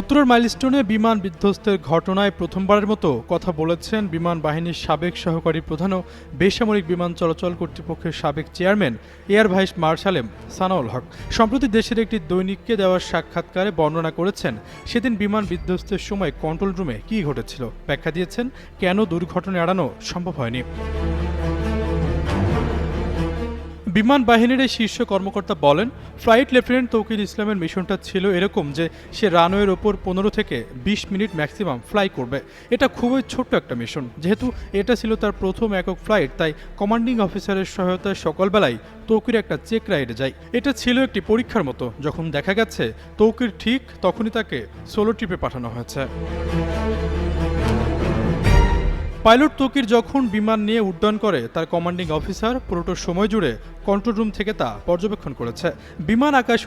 উত্তরের মাইলস্টোনে বিমান বিধ্বস্তের ঘটনায় প্রথমবারের মতো কথা বলেছেন বিমান বাহিনীর সাবেক সহকারী প্রধান ও বেসামরিক বিমান চলাচল কর্তৃপক্ষের সাবেক চেয়ারম্যান, এয়ার ভাইস মার্শালেম সানাউল হক। সম্প্রতি দেশের একটি দৈনিককে দেওয়া সাক্ষাৎকারে বর্ণনা করেছেন, সেদিন বিমান বিধ্বস্তের সময় কন্ট্রোল রুমে কী ঘটেছিল। ব্যাখ্যা দিয়েছেন, কেন দুর্ঘটনা এড়ানো সম্ভব হয়নি। বিমান বাহিনীর এই শীর্ষ কর্মকর্তা বলেন, ফ্লাইট লেফটেন্যান্ট তৌকির ইসলামের মিশনটা ছিল এরকম যে সে রানওয়ের ওপর পনেরো থেকে বিশ মিনিট ম্যাক্সিমাম ফ্লাই করবে। এটা খুবই ছোট্ট একটা মিশন। যেহেতু এটা ছিল তার প্রথম একক ফ্লাইট, তাই কমান্ডিং অফিসারের সহায়তায় সকালবেলায় তৌকির একটা চেক রাইডে যায়। এটা ছিল একটি পরীক্ষার মতো। যখন দেখা গেছে তৌকির ঠিক তখনই তাকে সোলো ট্রিপে পাঠানো হয়েছে। পাইলট তকির যখন বিমান নিয়ে উড্ডয়ন করে, তার কমান্ডিং অফিসার পুরোটো সময় জুড়ে কন্ট্রোল রুম থেকে তা পর্যবেক্ষণ করেছে। বিমান আকাশে